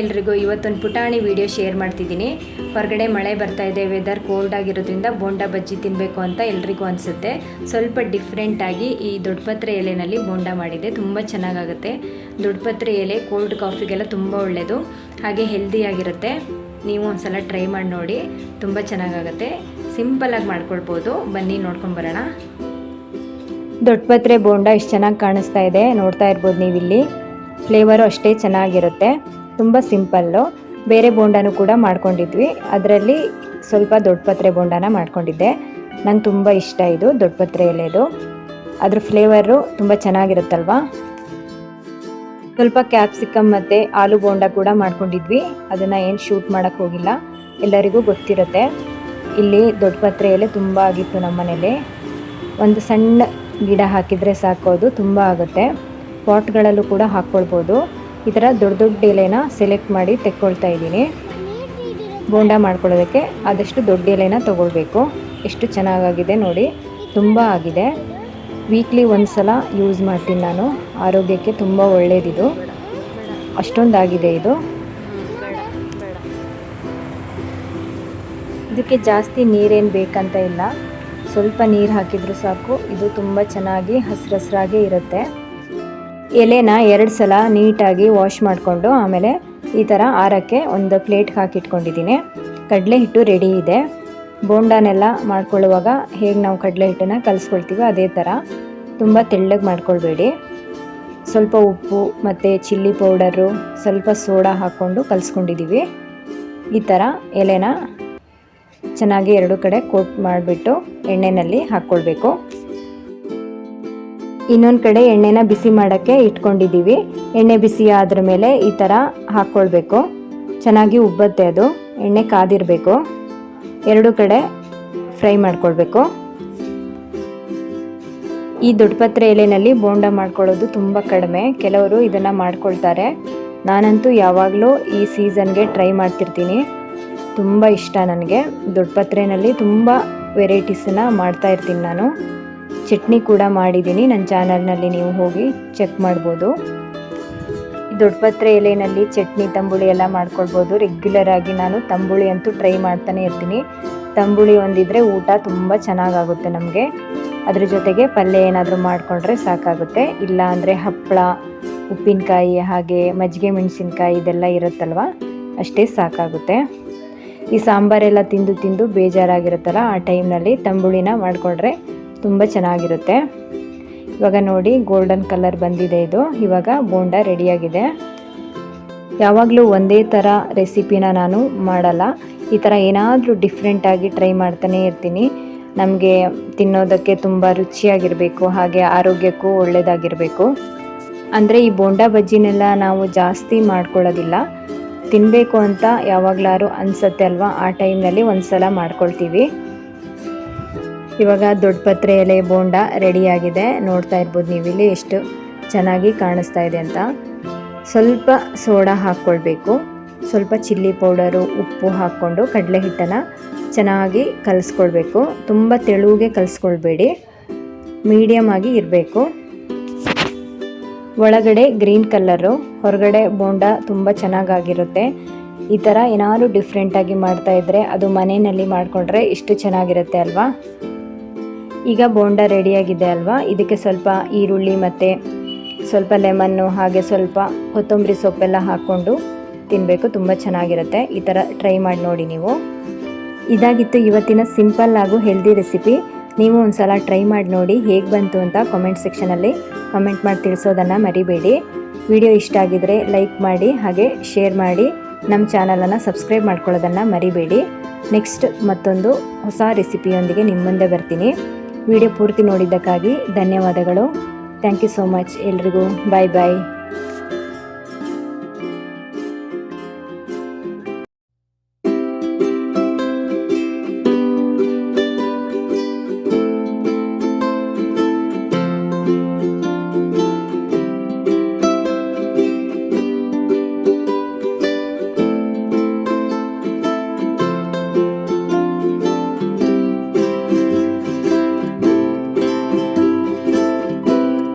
ಎಲ್ರಿಗೂ ಇವತ್ತೊಂದು ಪುಟಾಣಿ ವಿಡಿಯೋ ಶೇರ್ ಮಾಡ್ತಿದ್ದೀನಿ. ಹೊರಗಡೆ ಮಳೆ ಬರ್ತಾ ಇದೆ ವೆದರ್ ಕೋಲ್ಡ್ ಆಗಿರೋದ್ರಿಂದ ಬೋಂಡ ಬಜ್ಜಿ ತಿನ್ನಬೇಕು ಅಂತ ಎಲ್ರಿಗೂ ಅನಿಸುತ್ತೆ. ಸ್ವಲ್ಪ ಡಿಫ್ರೆಂಟಾಗಿ ಈ ದೊಡ್ಡಪತ್ರೆ ಎಲೆನಲ್ಲಿ ಬೋಂಡ ಮಾಡಿದೆ ತುಂಬ ಚೆನ್ನಾಗಾಗುತ್ತೆ. ದೊಡ್ಡಪತ್ರೆ ಎಲೆ ಕೋಲ್ಡ್ ಕಾಫಿಗೆಲ್ಲ ತುಂಬ ಒಳ್ಳೆಯದು ಹಾಗೆ ಹೆಲ್ದಿಯಾಗಿರುತ್ತೆ ನೀವು ಒಂದ್ಸಲ ಟ್ರೈ ಮಾಡಿ ನೋಡಿ, ತುಂಬ ಚೆನ್ನಾಗಾಗುತ್ತೆ. ಸಿಂಪಲಾಗಿ ಮಾಡ್ಕೊಳ್ಬೋದು. ಬನ್ನಿ, ನೋಡ್ಕೊಂಡು ಬರೋಣ. ದೊಡ್ಡಪತ್ರೆ ಬೋಂಡ ಇಷ್ಟು ಚೆನ್ನಾಗಿ ಕಾಣಿಸ್ತಾ ಇದೆ. ನೋಡ್ತಾ ಇರ್ಬೋದು ನೀವಿಲ್ಲಿ. ಫ್ಲೇವರು ಅಷ್ಟೇ ಚೆನ್ನಾಗಿರುತ್ತೆ. ತುಂಬ ಸಿಂಪಲ್ಲು. ಬೇರೆ ಬೋಂಡನೂ ಕೂಡ ಮಾಡ್ಕೊಂಡಿದ್ವಿ. ಅದರಲ್ಲಿ ಸ್ವಲ್ಪ ದೊಡ್ಡಪತ್ರೆ ಬೋಂಡನ ಮಾಡ್ಕೊಂಡಿದ್ದೆ. ನಂಗೆ ತುಂಬ ಇಷ್ಟ ಇದು ದೊಡ್ಡಪತ್ರೆ ಎಲೆದು. ಅದ್ರ ಫ್ಲೇವರು ತುಂಬ ಚೆನ್ನಾಗಿರುತ್ತಲ್ವಾ? ಸ್ವಲ್ಪ ಕ್ಯಾಪ್ಸಿಕಮ್ ಮತ್ತು ಆಲೂ ಬೋಂಡ ಕೂಡ ಮಾಡ್ಕೊಂಡಿದ್ವಿ. ಅದನ್ನು ಏನು ಶೂಟ್ ಮಾಡೋಕ್ಕೆ ಹೋಗಿಲ್ಲ. ಎಲ್ಲರಿಗೂ ಗೊತ್ತಿರುತ್ತೆ. ಇಲ್ಲಿ ದೊಡ್ಡಪತ್ರೆ ಎಲೆ ತುಂಬ ಆಗಿತ್ತು ನಮ್ಮ ಮನೇಲಿ. ಒಂದು ಸಣ್ಣ ಗಿಡ ಹಾಕಿದರೆ ಸಾಕೋದು ತುಂಬ ಆಗುತ್ತೆ. ಪಾಟ್ಗಳಲ್ಲೂ ಕೂಡ ಹಾಕ್ಕೊಳ್ಬೋದು. ಈ ಥರ ದೊಡ್ಡ ದೊಡ್ಡ ಎಲೆನ ಸೆಲೆಕ್ಟ್ ಮಾಡಿ ತೆಕ್ಕೊಳ್ತಾ ಇದ್ದೀನಿ. ಬೋಂಡ ಮಾಡ್ಕೊಳ್ಳೋದಕ್ಕೆ ಆದಷ್ಟು ದೊಡ್ಡ ಎಲೆನ ತೊಗೊಳ್ಬೇಕು. ಎಷ್ಟು ಚೆನ್ನಾಗಾಗಿದೆ ನೋಡಿ, ತುಂಬ ಆಗಿದೆ. ವೀಕ್ಲಿ ಒಂದು ಸಲ ಯೂಸ್ ಮಾಡ್ತೀನಿ ನಾನು. ಆರೋಗ್ಯಕ್ಕೆ ತುಂಬ ಒಳ್ಳೆಯದಿದು ಅಷ್ಟೊಂದಾಗಿದೆ ಇದು. ಇದಕ್ಕೆ ಜಾಸ್ತಿ ನೀರೇನು ಬೇಕಂತ ಇಲ್ಲ. ಸ್ವಲ್ಪ ನೀರು ಹಾಕಿದರೂ ಸಾಕು. ಇದು ತುಂಬ ಚೆನ್ನಾಗಿ ಹಸ್ರಸ್ರಾಗೆ ಇರುತ್ತೆ. ಎಲೆನ ಎರಡು ಸಲ ನೀಟಾಗಿ ವಾಶ್ ಮಾಡಿಕೊಂಡು ಆಮೇಲೆ ಈ ಥರ ಆರಕ್ಕೆ ಒಂದು ಪ್ಲೇಟ್ಗೆ ಹಾಕಿಟ್ಕೊಂಡಿದ್ದೀನಿ. ಕಡಲೆ ಹಿಟ್ಟು ರೆಡಿ ಇದೆ. ಬೋಂಡನೆಲ್ಲ ಮಾಡ್ಕೊಳ್ಳುವಾಗ ಹೇಗೆ ನಾವು ಕಡಲೆ ಹಿಟ್ಟನ್ನು ಕಲಿಸ್ಕೊಳ್ತೀವೋ ಅದೇ ಥರ ತುಂಬ ತೆಳ್ಳಗೆ ಮಾಡ್ಕೊಳ್ಬೇಡಿ. ಸ್ವಲ್ಪ ಉಪ್ಪು ಮತ್ತು ಚಿಲ್ಲಿ ಪೌಡರು, ಸ್ವಲ್ಪ ಸೋಡಾ ಹಾಕ್ಕೊಂಡು ಕಲಿಸ್ಕೊಂಡಿದ್ದೀವಿ. ಈ ಥರ ಎಲೆನ ಚೆನ್ನಾಗಿ ಎರಡು ಕಡೆ ಕೋಟ್ ಮಾಡಿಬಿಟ್ಟು ಎಣ್ಣೆಯಲ್ಲಿ ಹಾಕ್ಕೊಳ್ಬೇಕು. ಇನ್ನೊಂದು ಕಡೆ ಎಣ್ಣೆನ ಬಿಸಿ ಮಾಡೋಕ್ಕೆ ಇಟ್ಕೊಂಡಿದ್ದೀವಿ. ಎಣ್ಣೆ ಬಿಸಿ ಆದ್ರ ಮೇಲೆ ಈ ಥರ ಹಾಕ್ಕೊಳ್ಬೇಕು ಚೆನ್ನಾಗಿ ಉಬ್ಬತ್ತೆ ಅದು. ಎಣ್ಣೆ ಕಾದಿರಬೇಕು. ಎರಡು ಕಡೆ ಫ್ರೈ ಮಾಡ್ಕೊಳ್ಬೇಕು. ಈ ದೊಡ್ಡಪತ್ರೆ ಎಲೆನಲ್ಲಿ ಬೋಂಡ ಮಾಡ್ಕೊಳ್ಳೋದು ತುಂಬ ಕಡಿಮೆ. ಕೆಲವರು ಇದನ್ನು ಮಾಡ್ಕೊಳ್ತಾರೆ. ನಾನಂತೂ ಯಾವಾಗಲೂ ಈ ಸೀಸನ್ಗೆ ಟ್ರೈ ಮಾಡ್ತಿರ್ತೀನಿ. ತುಂಬ ಇಷ್ಟ ನನಗೆ. ದೊಡ್ಡಪತ್ರೆಯಲ್ಲಿ ತುಂಬ ವೆರೈಟೀಸನ್ನು ಮಾಡ್ತಾ ಇರ್ತೀನಿ ನಾನು. ಚಟ್ನಿ ಕೂಡ ಮಾಡಿದ್ದೀನಿ. ನನ್ನ ಚಾನಲ್ನಲ್ಲಿ ನೀವು ಹೋಗಿ ಚೆಕ್ ಮಾಡ್ಬೋದು. ದೊಡ್ಡಪತ್ರೆ ಎಲೆಯಲ್ಲಿ ಚಟ್ನಿ, ತಂಬುಳಿ ಎಲ್ಲ ಮಾಡ್ಕೊಳ್ಬೋದು. ರೆಗ್ಯುಲರ್ ಆಗಿ ನಾನು ತಂಬುಳಿ ಅಂತೂ ಟ್ರೈ ಮಾಡ್ತಾನೆ ಇರ್ತೀನಿ. ತಂಬುಳಿ ಒಂದಿದ್ರೆ ಊಟ ತುಂಬ ಚೆನ್ನಾಗಾಗುತ್ತೆ ನಮಗೆ. ಅದ್ರ ಜೊತೆಗೆ ಪಲ್ಯ ಏನಾದರೂ ಮಾಡಿಕೊಂಡ್ರೆ ಸಾಕಾಗುತ್ತೆ. ಇಲ್ಲ ಅಂದರೆ ಹಪ್ಪಳ, ಉಪ್ಪಿನಕಾಯಿ ಹಾಗೆ ಮಜ್ಜಿಗೆ ಮೆಣಸಿನ್ಕಾಯಿ ಇದೆಲ್ಲ ಇರುತ್ತಲ್ವ, ಅಷ್ಟೇ ಸಾಕಾಗುತ್ತೆ. ಈ ಸಾಂಬಾರೆಲ್ಲ ತಿಂದು ತಿಂದು ಬೇಜಾರಾಗಿರುತ್ತಲ್ಲ, ಆ ಟೈಮ್ನಲ್ಲಿ ತಂಬುಳಿನ ಮಾಡಿಕೊಂಡ್ರೆ ತುಂಬ ಚೆನ್ನಾಗಿರುತ್ತೆ. ಇವಾಗ ನೋಡಿ ಗೋಲ್ಡನ್ ಕಲರ್ ಬಂದಿದೆ ಇದು. ಇವಾಗ ಬೋಂಡ ರೆಡಿಯಾಗಿದೆ. ಯಾವಾಗಲೂ ಒಂದೇ ಥರ ರೆಸಿಪಿನ ನಾನು ಮಾಡಲ್ಲ. ಈ ಥರ ಏನಾದರೂ ಡಿಫ್ರೆಂಟಾಗಿ ಟ್ರೈ ಮಾಡ್ತಾನೆ ಇರ್ತೀನಿ. ನಮಗೆ ತಿನ್ನೋದಕ್ಕೆ ತುಂಬ ರುಚಿಯಾಗಿರಬೇಕು, ಹಾಗೆ ಆರೋಗ್ಯಕ್ಕೂ ಒಳ್ಳೆಯದಾಗಿರಬೇಕು ಅಂದರೆ ಈ ಬೋಂಡ ಬಜ್ಜಿನೆಲ್ಲ ನಾವು ಜಾಸ್ತಿ ಮಾಡ್ಕೊಳ್ಳೋದಿಲ್ಲ. ತಿನ್ನಬೇಕು ಅಂತ ಯಾವಾಗಲಾರು ಅನಿಸತ್ತೆ ಅಲ್ವಾ? ಆ ಟೈಮ್ನಲ್ಲಿ ಒಂದು ಸಲ ಮಾಡ್ಕೊಳ್ತೀವಿ. ಇವಾಗ ದೊಡ್ಡಪತ್ರೆ ಎಲೆ ಬೋಂಡ ರೆಡಿಯಾಗಿದೆ. ನೋಡ್ತಾ ಇರ್ಬೋದು ಇಲ್ಲಿ ಎಷ್ಟು ಚೆನ್ನಾಗಿ ಕಾಣಿಸ್ತಾ ಇದೆ ಅಂತ. ಸ್ವಲ್ಪ ಸೋಡಾ ಹಾಕ್ಕೊಳ್ಬೇಕು. ಸ್ವಲ್ಪ ಚಿಲ್ಲಿ ಪೌಡರು, ಉಪ್ಪು ಹಾಕ್ಕೊಂಡು ಕಡಲೆ ಹಿಟ್ಟನ್ನು ಚೆನ್ನಾಗಿ ಕಲಿಸ್ಕೊಳ್ಬೇಕು. ತುಂಬ ತೆಳುವಿಗೆ ಕಲಿಸ್ಕೊಳ್ಬೇಡಿ. ಮೀಡಿಯಮ್ ಆಗಿ ಇರಬೇಕು. ಒಳಗಡೆ ಗ್ರೀನ್ ಕಲ್ಲರು ಹೊರಗಡೆ ಬೋಂಡ ತುಂಬ ಚೆನ್ನಾಗಾಗಿರುತ್ತೆ. ಈ ಥರ ಏನಾದರೂ ಡಿಫ್ರೆಂಟಾಗಿ ಮಾಡ್ತಾ ಇದ್ದರೆ ಅದು ಮನೆಯಲ್ಲಿ ಮಾಡಿಕೊಂಡ್ರೆ ಇಷ್ಟು ಚೆನ್ನಾಗಿರುತ್ತೆ ಅಲ್ವಾ? ಈಗ ಬೋಂಡ ರೆಡಿಯಾಗಿದೆ ಅಲ್ವಾ? ಇದಕ್ಕೆ ಸ್ವಲ್ಪ ಈರುಳ್ಳಿ ಮತ್ತು ಸ್ವಲ್ಪ ಲೆಮನ್ನು ಹಾಗೆ ಸ್ವಲ್ಪ ಕೊತ್ತಂಬರಿ ಸೊಪ್ಪೆಲ್ಲ ಹಾಕ್ಕೊಂಡು ತಿನ್ನಬೇಕು ತುಂಬ ಚೆನ್ನಾಗಿರುತ್ತೆ. ಈ ಥರ ಟ್ರೈ ಮಾಡಿ ನೋಡಿ ನೀವು. ಇದಾಗಿತ್ತು ಇವತ್ತಿನ ಸಿಂಪಲ್ ಹಾಗೂ ಹೆಲ್ದಿ ರೆಸಿಪಿ ನೀವು ಒಂದು ಸಲ ಟ್ರೈ ಮಾಡಿ ನೋಡಿ ಹೇಗೆ ಬಂತು ಅಂತ ಕಾಮೆಂಟ್ ಸೆಕ್ಷನಲ್ಲಿ ಕಮೆಂಟ್ ಮಾಡಿ ತಿಳಿಸೋದನ್ನು ಮರಿಬೇಡಿ. ವಿಡಿಯೋ ಇಷ್ಟ ಆಗಿದರೆ ಲೈಕ್ ಮಾಡಿ, ಹಾಗೆ ಶೇರ್ ಮಾಡಿ ನಮ್ಮ ಚಾನಲನ್ನು ಸಬ್ಸ್ಕ್ರೈಬ್ ಮಾಡ್ಕೊಳ್ಳೋದನ್ನು ಮರಿಬೇಡಿ. ನೆಕ್ಸ್ಟ್ ಮತ್ತೊಂದು ಹೊಸ ರೆಸಿಪಿಯೊಂದಿಗೆ ನಿಮ್ಮ ಮುಂದೆ ಬರ್ತೀನಿ. ವಿಡಿಯೋ ಪೂರ್ತಿ ನೋಡಿದ್ದಕ್ಕಾಗಿ ಧನ್ಯವಾದಗಳು. ಥ್ಯಾಂಕ್ ಯು ಸೋ ಮಚ್ ಎಲ್ರಿಗೂ. ಬಾಯ್ ಬಾಯ್